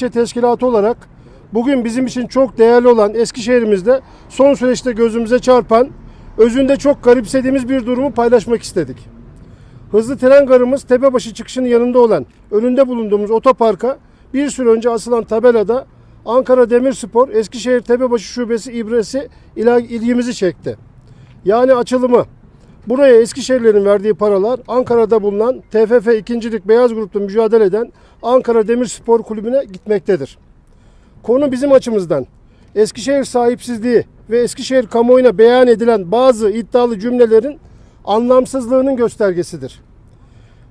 İlçe Teşkilatı olarak bugün bizim için çok değerli olan Eskişehir'imizde son süreçte gözümüze çarpan, özünde çok garipsediğimiz bir durumu paylaşmak istedik. Hızlı tren garımız Tepebaşı çıkışının yanında olan önünde bulunduğumuz otoparka bir süre önce asılan tabelada Ankara Demirspor Eskişehir Tepebaşı Şubesi ibresi ilgimizi çekti. Yani açılımı. Buraya Eskişehirlerin verdiği paralar Ankara'da bulunan TFF 2. Lig Beyaz Grup'ta mücadele eden Ankara Demirspor Kulübü'ne gitmektedir. Konu bizim açımızdan Eskişehir sahipsizliği ve Eskişehir kamuoyuna beyan edilen bazı iddialı cümlelerin anlamsızlığının göstergesidir.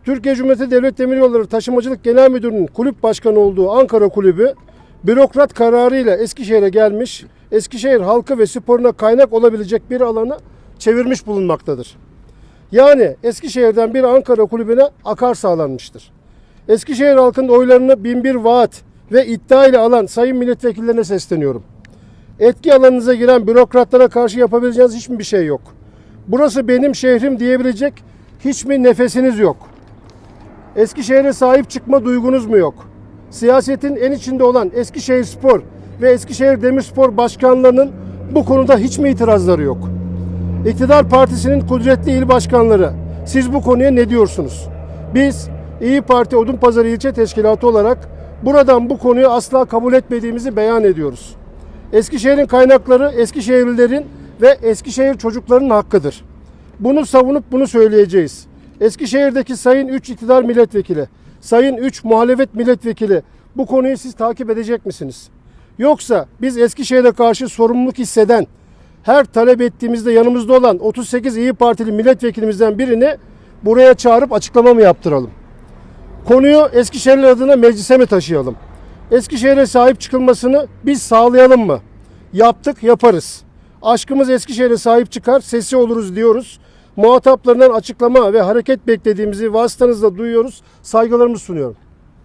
Türkiye Cumhuriyeti Devlet Demiryolları Taşımacılık Genel Müdürü'nün kulüp başkanı olduğu Ankara Kulübü bürokrat kararıyla Eskişehir'e gelmiş, Eskişehir halkı ve sporuna kaynak olabilecek bir alanı çevirmiş bulunmaktadır. Yani Eskişehir'den bir Ankara kulübüne akar sağlanmıştır. Eskişehir halkının oylarını binbir vaat ve iddia ile alan sayın milletvekillerine sesleniyorum. Etki alanınıza giren bürokratlara karşı yapabileceğiniz hiçbir şey yok. Burası benim şehrim diyebilecek hiçbir nefesiniz yok. Eskişehir'e sahip çıkma duygunuz mu yok? Siyasetin en içinde olan Eskişehir Spor ve Eskişehir Demirspor başkanlarının bu konuda hiç mi itirazları yok? İktidar Partisi'nin kudretli il başkanları siz bu konuya ne diyorsunuz? Biz İyi Parti Odunpazarı İlçe Teşkilatı olarak buradan bu konuyu asla kabul etmediğimizi beyan ediyoruz. Eskişehir'in kaynakları Eskişehirlilerin ve Eskişehir çocuklarının hakkıdır. Bunu savunup bunu söyleyeceğiz. Eskişehir'deki Sayın 3 iktidar milletvekili, Sayın 3 muhalefet milletvekili bu konuyu siz takip edecek misiniz? Yoksa biz Eskişehir'e karşı sorumluluk hisseden, her talep ettiğimizde yanımızda olan 38 İyi Partili milletvekilimizden birini buraya çağırıp açıklama mı yaptıralım? Konuyu Eskişehir adına meclise mi taşıyalım? Eskişehir'e sahip çıkılmasını biz sağlayalım mı? Yaptık, yaparız. Aşkımız Eskişehir'e sahip çıkar, sesi oluruz diyoruz. Muhataplarından açıklama ve hareket beklediğimizi vasıtanızla duyuyoruz. Saygılarımı sunuyorum.